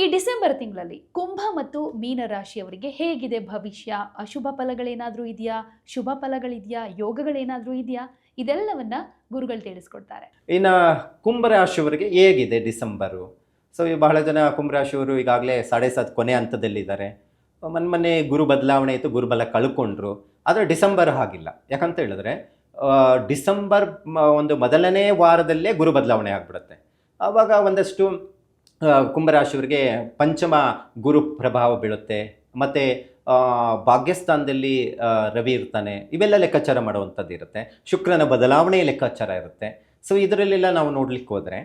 ಈ ಡಿಸೆಂಬರ್ ತಿಂಗಳಲ್ಲಿ ಕುಂಭ ಮತ್ತು ಮೀನ ರಾಶಿಯವರಿಗೆ ಹೇಗಿದೆ ಭವಿಷ್ಯ? ಅಶುಭ ಫಲಗಳೇನಾದರೂ ಇದೆಯಾ? ಶುಭ ಫಲಗಳಿದೆಯಾ? ಯೋಗಗಳೇನಾದರೂ ಇದೆಯಾ? ಇದೆಲ್ಲವನ್ನ ಗುರುಗಳು ತಿಳಿಸ್ಕೊಡ್ತಾರೆ. ಇನ್ನು ಕುಂಭರಾಶಿಯವರಿಗೆ ಹೇಗಿದೆ ಡಿಸೆಂಬರು? ಸೊ ಈ ಬಹಳ ಜನ ಕುಂಭರಾಶಿಯವರು ಈಗಾಗಲೇ ಸಾಡೆ ಸಾತ್ ಕೊನೆ ಹಂತದಲ್ಲಿದ್ದಾರೆ. ಮೊನ್ನೆ ಮೊನ್ನೆ ಗುರು ಬದಲಾವಣೆ ಇತ್ತು, ಗುರುಬಲ ಕಳ್ಕೊಂಡ್ರು. ಆದರೆ ಡಿಸೆಂಬರ್ ಹಾಗಿಲ್ಲ ಯಾಕಂತ ಹೇಳಿದ್ರೆ ಡಿಸೆಂಬರ್ ಒಂದು ಮೊದಲನೇ ವಾರದಲ್ಲೇ ಗುರು ಬದಲಾವಣೆ ಆಗಿಬಿಡುತ್ತೆ. ಆವಾಗ ಒಂದಷ್ಟು ಕುಂಭರಾಶಿಯವರಿಗೆ ಪಂಚಮ ಗುರು ಪ್ರಭಾವ ಬೀಳುತ್ತೆ. ಮತ್ತು ಭಾಗ್ಯಸ್ಥಾನದಲ್ಲಿ ರವಿ ಇರ್ತಾನೆ. ಇವೆಲ್ಲ ಲೆಕ್ಕಾಚಾರ ಮಾಡುವಂಥದ್ದು ಇರುತ್ತೆ. ಶುಕ್ರನ ಬದಲಾವಣೆ ಲೆಕ್ಕಾಚಾರ ಇರುತ್ತೆ. ಸೊ ಇದರಲ್ಲೆಲ್ಲ ನಾವು ನೋಡ್ಲಿಕ್ಕೆ ಹೋದರೆ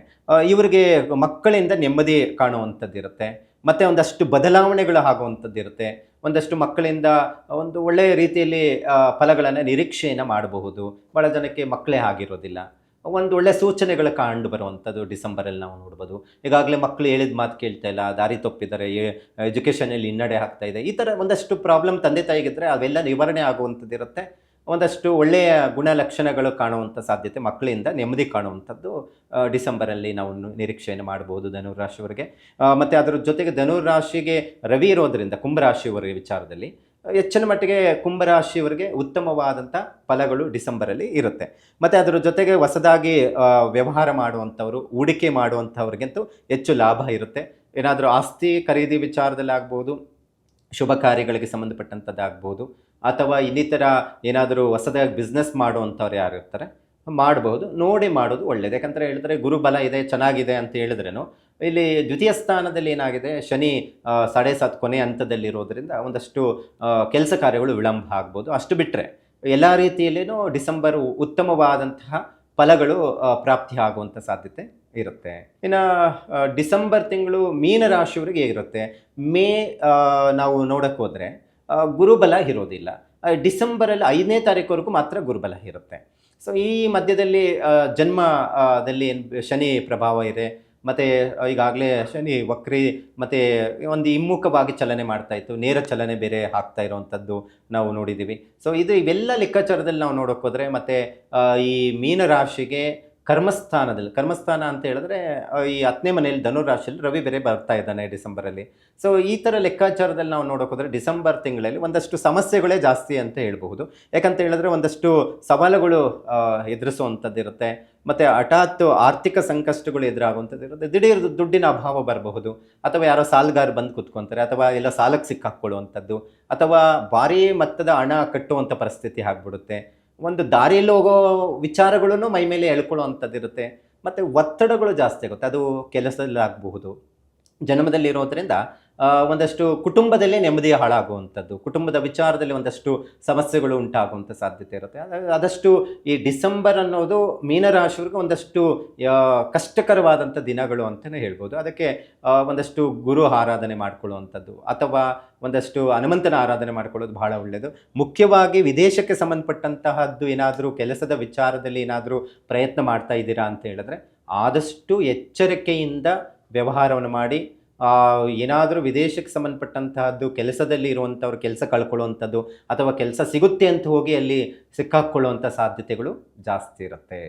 ಇವರಿಗೆ ಮಕ್ಕಳಿಂದ ನೆಮ್ಮದಿ ಕಾಣುವಂಥದ್ದು ಇರುತ್ತೆ. ಮತ್ತು ಒಂದಷ್ಟು ಬದಲಾವಣೆಗಳು ಆಗುವಂಥದ್ದು ಇರುತ್ತೆ. ಒಂದಷ್ಟು ಮಕ್ಕಳಿಂದ ಒಂದು ಒಳ್ಳೆಯ ರೀತಿಯಲ್ಲಿ ಫಲಗಳನ್ನು ನಿರೀಕ್ಷೆಯನ್ನು ಮಾಡಬಹುದು. ಭಾಳ ಜನಕ್ಕೆ ಮಕ್ಕಳೇ ಆಗಿರೋದಿಲ್ಲ. ಒಂದು ಒಳ್ಳೆ ಸೂಚನೆಗಳು ಕಂಡು ಬರುವಂಥದ್ದು ಡಿಸೆಂಬರಲ್ಲಿ ನಾವು ನೋಡ್ಬೋದು. ಈಗಾಗಲೇ ಮಕ್ಕಳು ಹೇಳಿದ ಮಾತು ಕೇಳ್ತಾ ಇಲ್ಲ, ದಾರಿ ತಪ್ಪಿದ್ದಾರೆ ಎಜುಕೇಷನಲ್ಲಿ ಹಿನ್ನಡೆ ಆಗ್ತಾ ಇದೆ. ಈ ಥರ ಒಂದಷ್ಟು ಪ್ರಾಬ್ಲಮ್ ತಂದೆ ತಾಯಿಗಿದ್ರೆ ಅವೆಲ್ಲ ನಿವಾರಣೆ ಆಗುವಂಥದ್ದು ಇರುತ್ತೆ. ಒಂದಷ್ಟು ಒಳ್ಳೆಯ ಗುಣಲಕ್ಷಣಗಳು ಕಾಣುವಂಥ ಸಾಧ್ಯತೆ ಮಕ್ಕಳಿಂದ ನೆಮ್ಮದಿ ಕಾಣುವಂಥದ್ದು ಡಿಸೆಂಬರಲ್ಲಿ ನಾವು ನಿರೀಕ್ಷೆಯನ್ನು ಮಾಡ್ಬೋದು ಧನುರಾಶಿಯವರಿಗೆ ಮತ್ತು ಅದರ ಜೊತೆಗೆ ಧನುರಾಶಿಗೆ ರವಿ ಇರೋದರಿಂದ, ಕುಂಭರಾಶಿಯವರ ವಿಚಾರದಲ್ಲಿ ಹೆಚ್ಚಿನ ಮಟ್ಟಿಗೆ ಕುಂಭರಾಶಿಯವರಿಗೆ ಉತ್ತಮವಾದಂಥ ಫಲಗಳು ಡಿಸೆಂಬರಲ್ಲಿ ಇರುತ್ತೆ. ಮತ್ತು ಅದರ ಜೊತೆಗೆ ಹೊಸದಾಗಿ ವ್ಯವಹಾರ ಮಾಡುವಂಥವ್ರು, ಹೂಡಿಕೆ ಮಾಡುವಂಥವ್ರಿಗಂತೂ ಹೆಚ್ಚು ಲಾಭ ಇರುತ್ತೆ. ಏನಾದರೂ ಆಸ್ತಿ ಖರೀದಿ ವಿಚಾರದಲ್ಲಿ ಆಗ್ಬೋದು ಶುಭ ಕಾರ್ಯಗಳಿಗೆ ಸಂಬಂಧಪಟ್ಟಂಥದ್ದಾಗ್ಬೋದು, ಅಥವಾ ಇನ್ನಿತರ ಏನಾದರೂ ಹೊಸದಾಗಿ ಬಿಸ್ನೆಸ್ ಮಾಡುವಂಥವ್ರು ಯಾರು ಇರ್ತಾರೆ ಮಾಡಬಹುದು ನೋಡಿ ಮಾಡೋದು ಒಳ್ಳೆಯದು ಯಾಕಂದರೆ ಹೇಳಿದ್ರೆ ಗುರುಬಲ ಇದೆ, ಚೆನ್ನಾಗಿದೆ ಅಂತ ಹೇಳಿದ್ರೇನು ಇಲ್ಲಿ ದ್ವಿತೀಯ ಸ್ಥಾನದಲ್ಲಿ ಏನಾಗಿದೆ? ಶನಿ ಸಾಡೆ ಸಾತ್ ಕೊನೆ ಹಂತದಲ್ಲಿರೋದ್ರಿಂದ ಒಂದಷ್ಟು ಕೆಲಸ ಕಾರ್ಯಗಳು ವಿಳಂಬ ಆಗ್ಬೋದು. ಅಷ್ಟು ಬಿಟ್ಟರೆ ಎಲ್ಲ ರೀತಿಯಲ್ಲೇನು ಡಿಸೆಂಬರ್ ಉತ್ತಮವಾದಂತಹ ಫಲಗಳು ಪ್ರಾಪ್ತಿ ಆಗುವಂಥ ಸಾಧ್ಯತೆ ಇರುತ್ತೆ. ಇನ್ನು ಡಿಸೆಂಬರ್ ತಿಂಗಳು ಮೀನ ರಾಶಿಯವರಿಗೆ ಹೇಗಿರುತ್ತೆ ಮೇ ನಾವು ನೋಡಕ್ಕೆ ಹೋದರೆ ಗುರುಬಲ ಇರೋದಿಲ್ಲ. ಡಿಸೆಂಬರಲ್ಲಿ ಐದನೇ ತಾರೀಕುವರೆಗೂ ಮಾತ್ರ ಗುರುಬಲ ಇರುತ್ತೆ. ಸೊ ಈ ಮಧ್ಯದಲ್ಲಿ ಜನ್ಮದಲ್ಲಿ ಶನಿ ಪ್ರಭಾವ ಇದೆ ಮತ್ತು ಈಗಾಗಲೇ ಶನಿ, ವಕ್ರಿ, ಮತ್ತು ಒಂದು ಹಿಮ್ಮುಖವಾಗಿ ಚಲನೆ ಮಾಡ್ತಾ ಇತ್ತು. ನೇರ ಚಲನೆ ಬೇರೆ ಆಗ್ತಾ ಇರೋವಂಥದ್ದು ನಾವು ನೋಡಿದ್ದೀವಿ. ಸೊ ಇದು ಇವೆಲ್ಲ ಲೆಕ್ಕಾಚಾರದಲ್ಲಿ ನಾವು ನೋಡೋಕ್ಕೋದ್ರೆ ಮತ್ತು ಈ ಮೀನರಾಶಿಗೆ ಕರ್ಮಸ್ಥಾನದಲ್ಲಿ. ಕರ್ಮಸ್ಥಾನ ಅಂತ ಹೇಳಿದ್ರೆ ಈ ಹತ್ತನೇ ಮನೆಯಲ್ಲಿ ಧನುರಾಶಿಯಲ್ಲಿ ರವಿ ಬೇರೆ ಬರ್ತಾ ಇದ್ದಾನೆ ಡಿಸೆಂಬರಲ್ಲಿ. ಸೊ ಈ ಥರ ಲೆಕ್ಕಾಚಾರದಲ್ಲಿ ನಾವು ನೋಡೋಕೆ ಹೋದರೆ ಡಿಸೆಂಬರ್ ತಿಂಗಳಲ್ಲಿ ಒಂದಷ್ಟು ಸಮಸ್ಯೆಗಳೇ ಜಾಸ್ತಿ ಅಂತ ಹೇಳಬಹುದು. ಯಾಕಂತ ಹೇಳಿದ್ರೆ ಒಂದಷ್ಟು ಸವಾಲುಗಳು ಎದುರಿಸುವಂಥದ್ದಿರುತ್ತೆ ಮತ್ತು ಹಠಾತ್ ಆರ್ಥಿಕ ಸಂಕಷ್ಟಗಳು ಎದುರಾಗುವಂಥದ್ದು ಇರುತ್ತೆ. ದಿಢೀರ್ ದುಡ್ಡಿನ ಅಭಾವ ಬರಬಹುದು. ಅಥವಾ ಯಾರೋ ಸಾಲಗಾರ ಬಂದು ಕುತ್ಕೊತಾರೆ, ಅಥವಾ ಎಲ್ಲ ಸಾಲಕ್ಕೆ ಸಿಕ್ಕಾಕ್ಕೊಳ್ಳುವಂಥದ್ದು, ಅಥವಾ ಭಾರೀ ಮೊತ್ತದ ಹಣ ಕಟ್ಟುವಂಥ ಪರಿಸ್ಥಿತಿ ಆಗ್ಬಿಡುತ್ತೆ. ಒಂದು ದಾರಿಯಲ್ಲಿ ಹೋಗೋ ವಿಚಾರಗಳನ್ನು ಮೈ ಮೇಲೆ ಎಳ್ಕೊಳ್ಳುವಂಥದ್ದು ಇರುತ್ತೆ ಮತ್ತು ಒತ್ತಡಗಳು ಜಾಸ್ತಿ ಆಗುತ್ತೆ. ಅದು ಕೆಲಸದಲ್ಲಾಗಬಹುದು. ಜನ್ಮದಲ್ಲಿರೋದ್ರಿಂದ ಒಂದಷ್ಟು ಕುಟುಂಬದಲ್ಲೇ ನೆಮ್ಮದಿ ಹಾಳಾಗುವಂಥದ್ದು, ಕುಟುಂಬದ ವಿಚಾರದಲ್ಲಿ ಒಂದಷ್ಟು ಸಮಸ್ಯೆಗಳು ಉಂಟಾಗುವಂಥ ಸಾಧ್ಯತೆ ಇರುತ್ತೆ. ಆದಷ್ಟು ಈ ಡಿಸೆಂಬರ್ ಅನ್ನೋದು ಮೀನರಾಶಿಯವ್ರಿಗೆ ಒಂದಷ್ಟು ಕಷ್ಟಕರವಾದಂಥ ದಿನಗಳು ಅಂತಲೇ ಹೇಳ್ಬೋದು. ಅದಕ್ಕೆ ಒಂದಷ್ಟು ಗುರು ಆರಾಧನೆ ಮಾಡ್ಕೊಳ್ಳುವಂಥದ್ದು, ಅಥವಾ ಒಂದಷ್ಟು ಹನುಮಂತನ ಆರಾಧನೆ ಮಾಡ್ಕೊಳ್ಳೋದು ಬಹಳ ಒಳ್ಳೆಯದು. ಮುಖ್ಯವಾಗಿ ವಿದೇಶಕ್ಕೆ ಸಂಬಂಧಪಟ್ಟಂತಹದ್ದು ಏನಾದರೂ ಕೆಲಸದ ವಿಚಾರದಲ್ಲಿ ಏನಾದರೂ ಪ್ರಯತ್ನ ಮಾಡ್ತಾ ಇದ್ದೀರಾ ಅಂತ ಹೇಳಿದ್ರೆ, ಆದಷ್ಟು ಎಚ್ಚರಿಕೆಯಿಂದ ವ್ಯವಹಾರವನ್ನು ಮಾಡಿ ಏನಾದರೂ ವಿದೇಶಕ್ಕೆ ಸಂಬಂಧಪಟ್ಟಂತಹದ್ದು, ಕೆಲಸದಲ್ಲಿ ಇರುವಂಥವ್ರು ಕೆಲಸ ಕಳ್ಕೊಳ್ಳುವಂಥದ್ದು ಅಥವಾ ಕೆಲಸ ಸಿಗುತ್ತೆ ಅಂತ ಹೋಗಿ ಅಲ್ಲಿ ಸಿಕ್ಕಾಕ್ಕೊಳ್ಳುವಂಥ ಸಾಧ್ಯತೆಗಳು ಜಾಸ್ತಿ ಇರುತ್ತೆ.